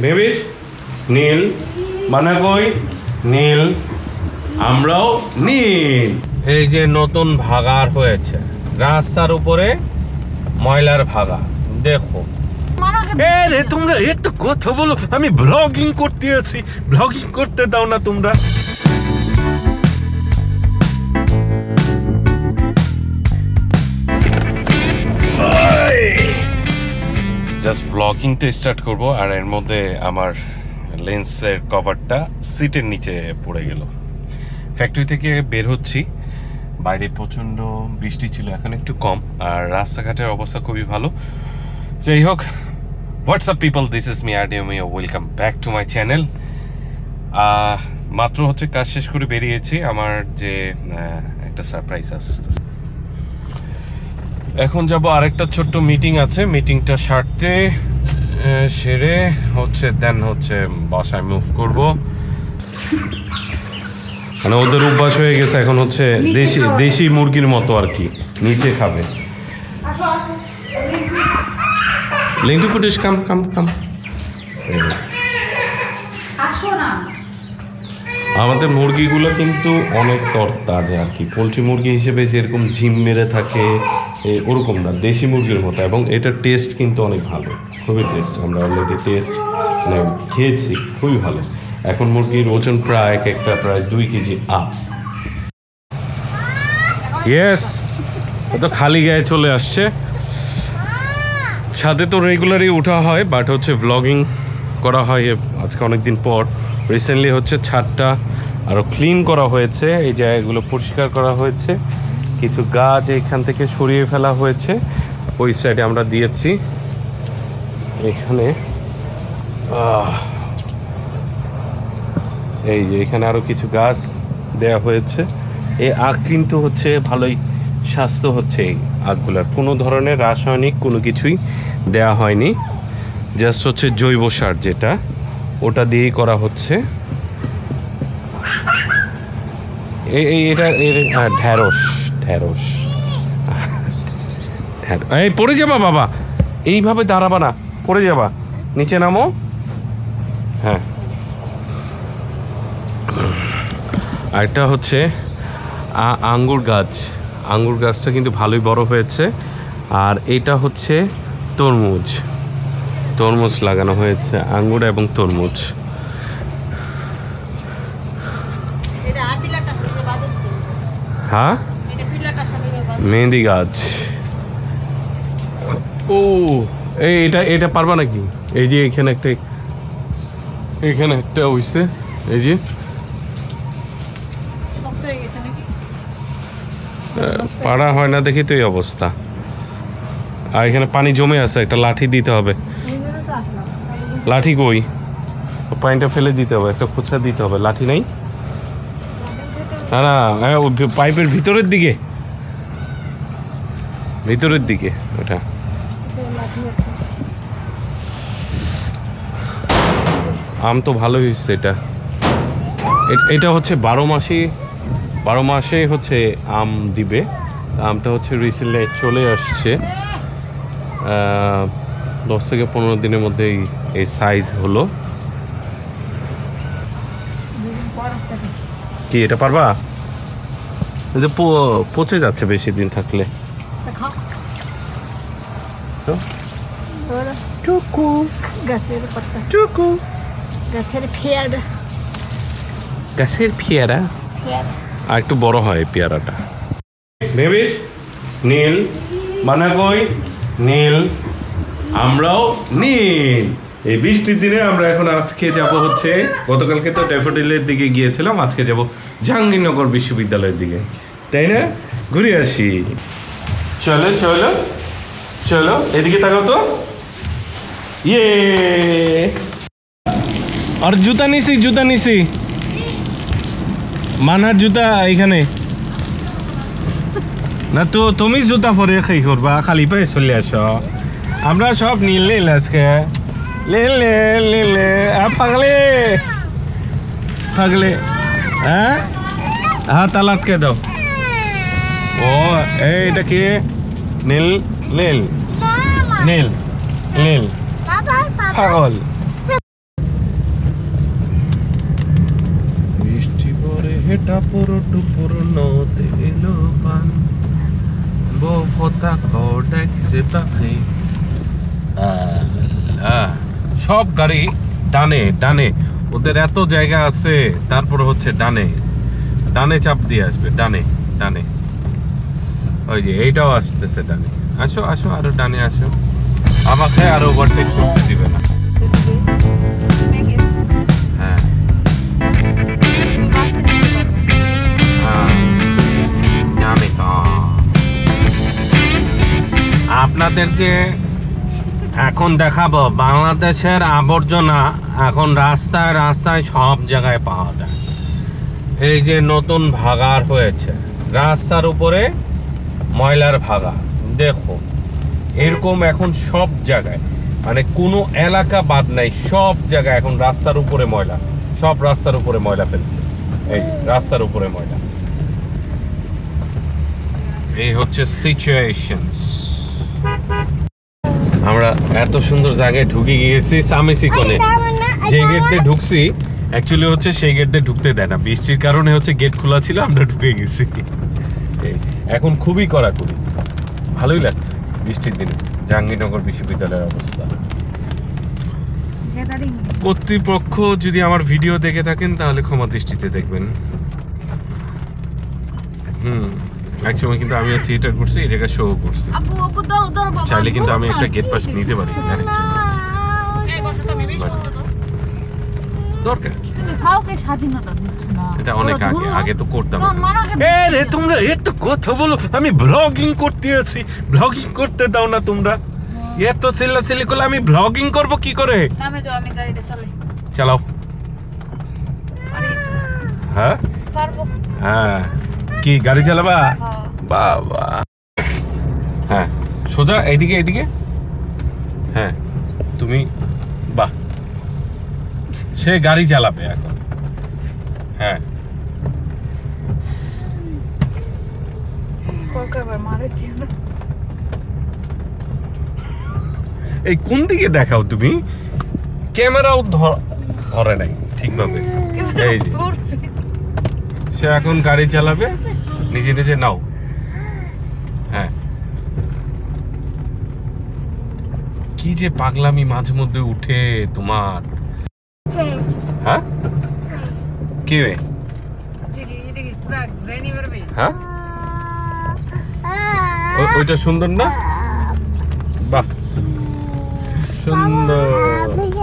ভেবিস নীল। মানে কই? নীল। আমরাও নীল। এই যে নতুন ভাগার হয়েছে রাস্তার উপরে ময়লার ভাগা দেখো। এ রে তোমরা এত কথা বলো আমি ব্লগিং করতে আছি। ব্লগিং করতে দাও না তোমরা। জাস্ট ব্লগিংটা স্টার্ট করব, আর এর মধ্যে আমার লেন্সের কভারটা সিটের নিচে পড়ে গেল। ফ্যাক্টরি থেকে বের হচ্ছি। বাইরে প্রচণ্ড বৃষ্টি ছিল, এখন একটু কম, আর রাস্তাঘাটের অবস্থা খুবই ভালো। যাই হোক WhatsApp people this is me R আডিওমি welcome back to my channel মাত্র হচ্ছে কাজ শেষ করে বেরিয়েছি। আমার যে একটা সারপ্রাইজ আসছে এখন যাব আরেকটা ছোট্ট মিটিং আছে। মিটিংটা সারতে সেরে হচ্ছে দেন হচ্ছে বাসায় মুভ করব। মানে ওদের অভ্যাস হয়ে গেছে এখন হচ্ছে দেশি দেশি মুরগির মতো আর কি নিচে খাবে। লিঙ্কু পুটিস কাম কাম কাম আসো না আমাদের মুরগিগুলো কিন্তু অনেক তরতাজা আর কি। পোলট্রি মুরগি হিসেবে যেরকম ঝিম মেরে থাকে ওরকম না, দেশি মুরগির মতো এবং এটার টেস্ট কিন্তু অনেক ভালো, খুবই টেস্ট আমরা অলরেডি টেস্ট মানে খেয়েছি, খুবই ভালো। এখন মুরগির ওজন প্রায় এক একটা, প্রায় দুই কেজি আপ ইয়েস ও তো খালি গায়ে চলে আসছে। ছাদে তো রেগুলারই ওঠা হয় বাট হচ্ছে ভ্লগিং করা হয় আজকে অনেক দিন পর। রিসেন্টলি হচ্ছে ছাদটা আরও ক্লিন করা হয়েছে, এই জায়গাগুলো পরিষ্কার করা হয়েছে। কিছু গাছ এখান থেকে সরিয়ে ফেলা হয়েছে, ওই সাইডে আমরা দিয়েছি। এখানে এই যে এখানে আরও কিছু গাছ দেয়া হয়েছে। এই আখ কিন্তু হচ্ছে ভালোই স্বাস্থ্য হচ্ছে এই আখগুলার কোনো ধরনের রাসায়নিক কোনো কিছুই দেয়া হয়নি জাস্ট হচ্ছে জৈব সার যেটা। ওটা দিয়েই করা হচ্ছে। এই এটা হ্যাঁ, ঢ্যাঁড়স ঢ্যাঁড়স। এই পড়ে যাবা বাবা। এইভাবে দাঁড়াবা না পড়ে যাবা। নিচে নামো। হ্যাঁ। আরেকটা হচ্ছে আঙ্গুর গাছ। আঙ্গুর গাছটা কিন্তু ভালোই বড় হয়েছে। আর এটা হচ্ছে তরমুজ। তরমুজ লাগানো হয়েছে আঙ্গুর এবং তরমুজ। হ্যাঁ? মেহেন্দি গাছ। ও এই এটা এটা পারবা নাকি? এই যে এখানে একটা এখানে একটা হইছে এই যে। পাড়া হয় না দেখি তো এই অবস্থা। আর এখানে পানি জমে আছে একটা লাঠি দিতে হবে। লাঠি কই? পানিটা ফেলে দিতে হবে, একটা খোঁচা দিতে হবে, লাঠি নাই? না না পাইপের ভিতরের দিকে। ভিতরের দিকে, ওটা। আম তো ভালোই হয়েছে এটা। এটা হচ্ছে বারো মাসই বারো মাসে হচ্ছে আম দিবে। আমটা হচ্ছে রিসেন্টলি চলে আসছে। দশ থেকে পনেরো দিনের মধ্যেই এই সাইজ হলো। কি এটা পারবা? যে পচে যাচ্ছে বেশি দিন থাকলে? টুকু গাছের পাতা। টুকু। গাছের ফেয়ার গাছের পেয়ারা? আর একটু বড় হয় পেয়ারাটা। ভেবিস নীল। মানা কই নীল। আমরাও নিন এই বৃষ্টির দিনে আমরা এখন আজকে যাব হচ্ছে, গতকালকে তো ড্যাফোডিলের দিকে গিয়েছিলাম, আজকে যাব জাহাঙ্গীরনগর বিশ্ববিদ্যালয়ের দিকে। তাই না? ঘুরে আসি। চলো চলো চলো, এদিকে তাকাও তো। ইয়ে! আর জুতা নিছি জুতা নিছি। মানার জুতা এখানে না তো, তুমি জুতা পরে খাই করবা, খালি পায়ে চলে আস। আমরা সব নীল নীল আজকে। নীল নীল নীল পাগলে। পাগলে। হ্যাঁ? হাত হ্যাঁ? হ্যাঁ, তাল আটকে দাও। ও এইটা কি? নীল নীল। নীল নীল। পাগল। বৃষ্টি পরে হেটা পুরো টুপুর নদে এলো পান বউ কথা কটাক সে পাখি। সব গাড়ি ডানে ডানে। ওদের এত জায়গা আছে, তারপর হচ্ছে ডানে। ডানে চাপ দিয়ে আসবে, ডানে ডানে। ওই যে এইটাও আসতেছে ডানে। আসো আসো, আরও ডানে আসো। আমাকে আরও ওভারটেক করতে দিবে না। হ্যাঁ। আপনাদেরকে এখন দেখাবো, বাংলাদেশের আবর্জনা এখন রাস্তায় রাস্তায় সব জায়গায় পাওয়া যায়। এই যে নতুন ভাগার হয়েছে, রাস্তার উপরে ময়লার ভাগা, দেখো। এরকম এখন সব জায়গায় মানে কোনো এলাকা বাদ নাই, সব জায়গায় এখন রাস্তার উপরে ময়লা, সব রাস্তার উপরে ময়লা ফেলছে। এই রাস্তার উপরে ময়লা। এই হচ্ছে সিচুয়েশনস আমরা এত সুন্দর জায়গায় ঢুকে গিয়েছি সামেসি কোণে যে গেট দিয়ে ঢুকছি অ্যাকচুয়ালি হচ্ছে সেই গেট দিয়ে ঢুকতে দেয় না। বৃষ্টির কারণে হচ্ছে গেট খোলা ছিল আমরা ঢুকে গেছি। এখন খুবই কড়াকড়ি। ভালোই লাগছে বৃষ্টির দিনে। জাহাঙ্গীরনগর বিশ্ববিদ্যালয়ের অবস্থা। কর্তৃপক্ষ যদি আমার ভিডিও দেখে থাকেন তাহলে ক্ষমা দৃষ্টিতে দেখবেন। হুম। কিন্তু আমিও থিয়েটার করছি এই জায়গায় শো করছি আপু আপু ধরো ধরো বাবা চাইলে কিন্তু আমি একটা গেট পাস নিতে পারি। দরকার এটা অনেক আগে আগে তো করতাম এ রে তোমরা এত কথা বলো আমি ব্লগিং করতে আছি ব্লগিং করতে দাও না তোমরা। এত চিল্লা চিল্লি করলে আমি ব্লগিং করব কি করে? আমি চালাও। হ্যাঁ? হ্যাঁ। কি গাড়ি চালাবা। বাবা। হ্যাঁ সোজা এইদিকে এইদিকে। হ্যাঁ তুমি বাহ। সে গাড়ি চালাবে এখন। হ্যাঁ। এই কোন দিকে দেখাও তুমি? ক্যামেরাও ধরে নাই ঠিকভাবে। এই যে। সে এখন গাড়ি চালাবে? নিজে নিজে নাও। হ্যাঁ। কি যে পাগলামি মাঝে মধ্যে উঠে তোমার। হ্যাঁ? কে রে? হ্যাঁ? ও- ওইটা সুন্দর না? বাহ। সুন্দর।